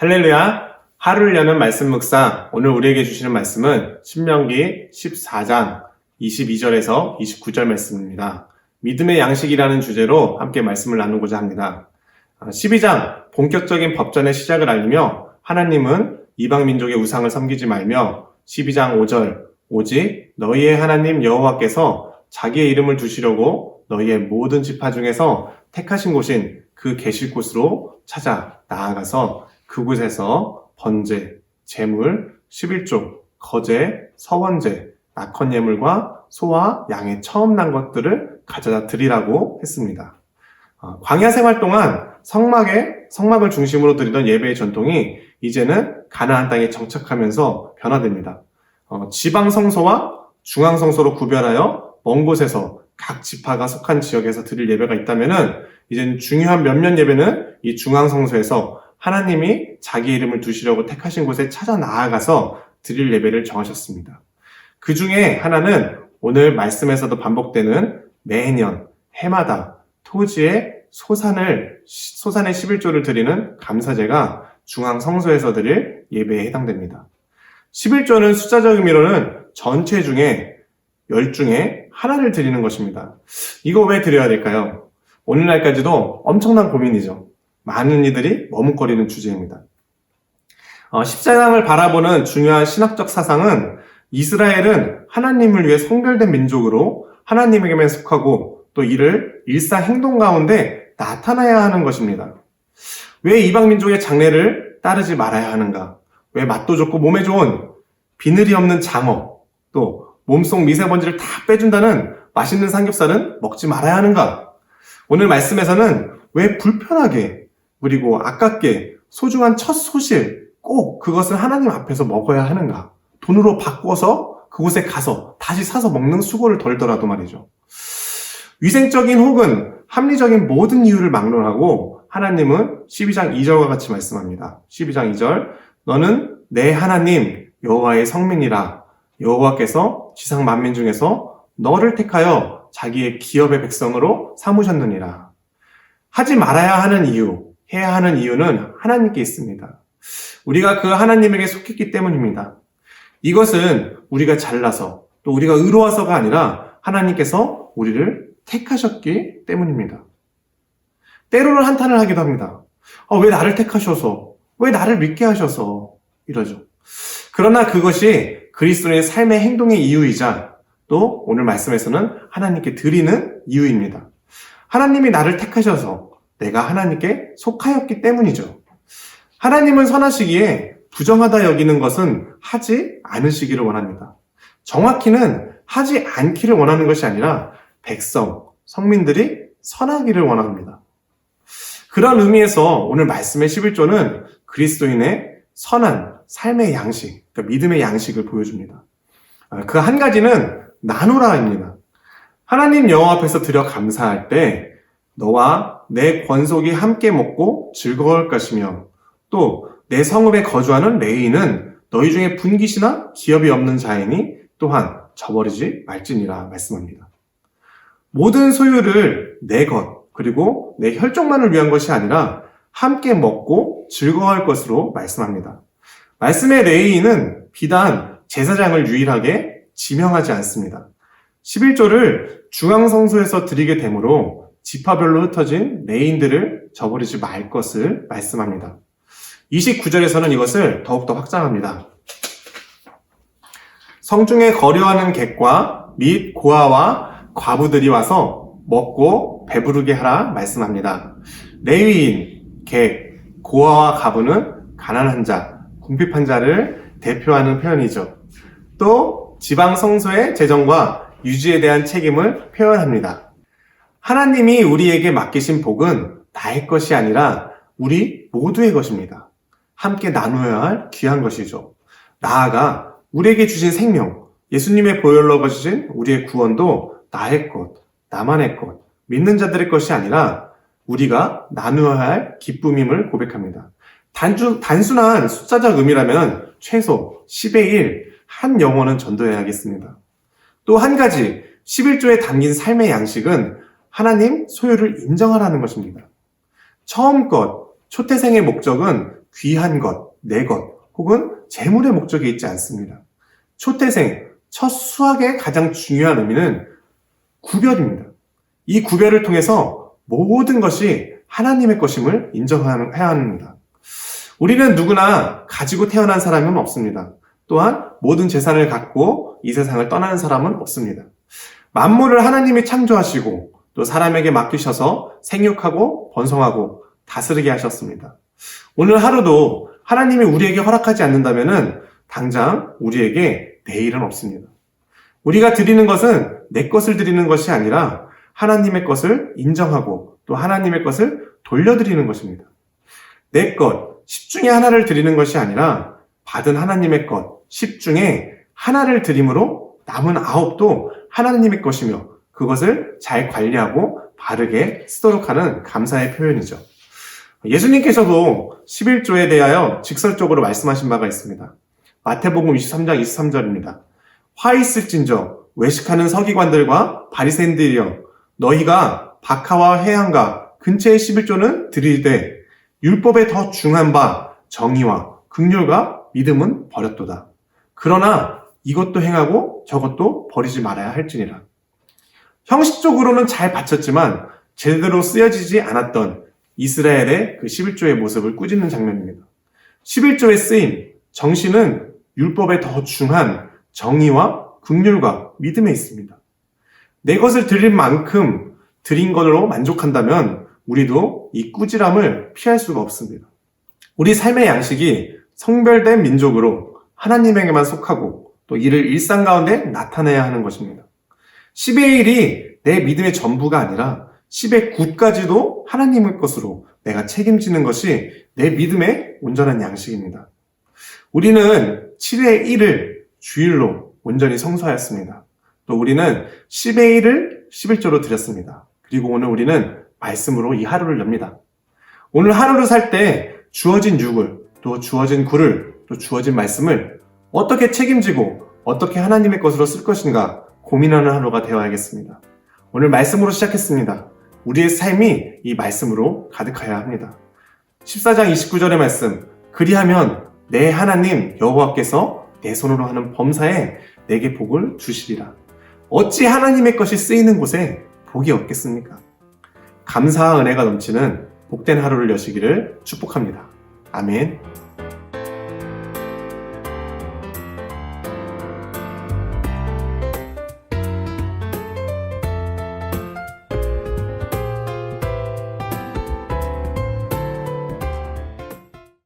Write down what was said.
할렐루야. 하루를 여는 말씀 묵상. 오늘 우리에게 주시는 말씀은 신명기 14장 22절에서 29절 말씀입니다. 믿음의 양식이라는 주제로 함께 말씀을 나누고자 합니다. 12장 본격적인 법전의 시작을 알리며 하나님은 이방 민족의 우상을 섬기지 말며 12장 5절 오직 너희의 하나님 여호와께서 자기의 이름을 두시려고 너희의 모든 지파 중에서 택하신 곳인 그 계실 곳으로 찾아 나아가서 그곳에서 번제, 재물, 11조, 거제, 서원제, 낙헌 예물과 소와 양의 처음 난 것들을 가져다 드리라고 했습니다. 어, 광야 생활 동안 성막에 성막을 중심으로 드리던 예배의 전통이 이제는 가나안 땅에 정착하면서 변화됩니다. 어, 지방 성소와 중앙 성소로 구별하여 먼 곳에서 각 지파가 속한 지역에서 드릴 예배가 있다면은 이제는 중요한 몇몇 예배는 이 중앙 성소에서 하나님이 자기 이름을 두시려고 택하신 곳에 찾아 나아가서 드릴 예배를 정하셨습니다. 그 중에 하나는 오늘 말씀에서도 반복되는 매년 해마다 토지의 소산을 소산의 11조를 드리는 감사제가 중앙 성소에서 드릴 예배에 해당됩니다. 11조는 숫자적 의미로는 전체 중에 10 중에 하나를 드리는 것입니다. 이거 왜 드려야 될까요? 오늘날까지도 엄청난 고민이죠. 많은 이들이 머뭇거리는 주제입니다. 어, 십자장을 바라보는 중요한 신학적 사상은 이스라엘은 하나님을 위해 성별된 민족으로 하나님에게만 속하고 또 이를 일상 행동 가운데 나타나야 하는 것입니다. 왜 이방 민족의 장례를 따르지 말아야 하는가? 왜 맛도 좋고 몸에 좋은 비늘이 없는 장어, 또 몸속 미세먼지를 다 빼준다는 맛있는 삼겹살은 먹지 말아야 하는가? 오늘 말씀에서는 왜 불편하게 그리고 아깝게 소중한 첫 소실 꼭 그것을 하나님 앞에서 먹어야 하는가? 돈으로 바꿔서 그곳에 가서 다시 사서 먹는 수고를 덜더라도 말이죠. 위생적인 혹은 합리적인 모든 이유를 막론하고 하나님은 12장 2절과 같이 말씀합니다. 12장 2절 너는 내 하나님 여호와의 성민이라 여호와께서 지상 만민 중에서 너를 택하여 자기의 기업의 백성으로 삼으셨느니라. 하지 말아야 하는 이유, 해야 하는 이유는 하나님께 있습니다. 우리가 그 하나님에게 속했기 때문입니다. 이것은 우리가 잘나서 또 우리가 의로워서가 아니라 하나님께서 우리를 택하셨기 때문입니다. 때로는 한탄을 하기도 합니다. 아, 왜 나를 택하셔서, 왜 나를 믿게 하셔서 이러죠. 그러나 그것이 그리스도의 삶의 행동의 이유이자 또 오늘 말씀에서는 하나님께 드리는 이유입니다. 하나님이 나를 택하셔서 내가 하나님께 속하였기 때문이죠. 하나님은 선하시기에 부정하다 여기는 것은 하지 않으시기를 원합니다. 정확히는 하지 않기를 원하는 것이 아니라 백성, 성민들이 선하기를 원합니다. 그런 의미에서 오늘 말씀의 11조는 그리스도인의 선한 삶의 양식, 그러니까 믿음의 양식을 보여줍니다. 그 한 가지는 나누라입니다. 하나님 여호와 앞에서 드려 감사할 때 너와 내 권속이 함께 먹고 즐거울 것이며 또 내 성읍에 거주하는 레이는 너희 중에 분깃이나 기업이 없는 자이니 또한 저버리지 말지니라 말씀합니다. 모든 소유를 내 것, 그리고 내 혈족만을 위한 것이 아니라 함께 먹고 즐거워할 것으로 말씀합니다. 말씀의 레이는 비단 제사장을 유일하게 지명하지 않습니다. 11조를 중앙성소에서 드리게 되므로 지파별로 흩어진 레인들을 저버리지 말 것을 말씀합니다. 29절에서는 이것을 더욱더 확장합니다. 성중에 거류하는 객과 및 고아와 과부들이 와서 먹고 배부르게 하라 말씀합니다. 레위인, 객, 고아와 과부는 가난한 자, 궁핍한 자를 대표하는 표현이죠. 또 지방 성소의 재정과 유지에 대한 책임을 표현합니다. 하나님이 우리에게 맡기신 복은 나의 것이 아니라 우리 모두의 것입니다. 함께 나누어야 할 귀한 것이죠. 나아가 우리에게 주신 생명, 예수님의 보혈로 거주신 우리의 구원도 나의 것, 나만의 것, 믿는 자들의 것이 아니라 우리가 나누어야 할 기쁨임을 고백합니다. 단주, 단순한 숫자적 의미라면 최소 10의 1, 한 영혼은 전도해야겠습니다. 또 한 가지, 11조에 담긴 삶의 양식은 하나님 소유를 인정하라는 것입니다. 처음껏 초태생의 목적은 귀한 것, 내 것, 혹은 재물의 목적이 있지 않습니다. 초태생, 첫 수학의 가장 중요한 의미는 구별입니다. 이 구별을 통해서 모든 것이 하나님의 것임을 인정해야 합니다. 우리는 누구나 가지고 태어난 사람은 없습니다. 또한 모든 재산을 갖고 이 세상을 떠나는 사람은 없습니다. 만물을 하나님이 창조하시고 또 사람에게 맡기셔서 생육하고 번성하고 다스리게 하셨습니다. 오늘 하루도 하나님이 우리에게 허락하지 않는다면 당장 우리에게 내일은 없습니다. 우리가 드리는 것은 내 것을 드리는 것이 아니라 하나님의 것을 인정하고 또 하나님의 것을 돌려드리는 것입니다. 내 것, 10 중에 하나를 드리는 것이 아니라 받은 하나님의 것, 10 중에 하나를 드림으로 남은 아홉도 하나님의 것이며 그것을 잘 관리하고 바르게 쓰도록 하는 감사의 표현이죠. 예수님께서도 11조에 대하여 직설적으로 말씀하신 바가 있습니다. 마태복음 23장 23절입니다. 화 있을진저 외식하는 서기관들과 바리새인들이여 너희가 박하와 해양과 근처의 11조는 드리되 율법에 더 중한 바 정의와 극률과 믿음은 버렸도다. 그러나 이것도 행하고 저것도 버리지 말아야 할지니라. 형식적으로는 잘 바쳤지만 제대로 쓰여지지 않았던 이스라엘의 그 11조의 모습을 꾸짖는 장면입니다. 11조의 쓰임, 정신은 율법에 더 중한 정의와 극률과 믿음에 있습니다. 내 것을 드릴 만큼 드린 것으로 만족한다면 우리도 이 꾸지람을 피할 수가 없습니다. 우리 삶의 양식이 성별된 민족으로 하나님에게만 속하고 또 이를 일상 가운데 나타내야 하는 것입니다. 10의 1이 내 믿음의 전부가 아니라 10의 9까지도 하나님의 것으로 내가 책임지는 것이 내 믿음의 온전한 양식입니다. 우리는 7의 1을 주일로 온전히 성수하였습니다. 또 우리는 10의 1을 11조로 드렸습니다. 그리고 오늘 우리는 말씀으로 이 하루를 엽니다. 오늘 하루를 살 때 주어진 육을, 또 주어진 굴을, 또 주어진 말씀을 어떻게 책임지고 어떻게 하나님의 것으로 쓸 것인가 고민하는 하루가 되어야겠습니다. 오늘 말씀으로 시작했습니다. 우리의 삶이 이 말씀으로 가득해야 합니다. 14장 29절의 말씀. 그리하면 내 하나님 여호와께서 내 손으로 하는 범사에 내게 복을 주시리라. 어찌 하나님의 것이 쓰이는 곳에 복이 없겠습니까? 감사와 은혜가 넘치는 복된 하루를 여시기를 축복합니다. 아멘.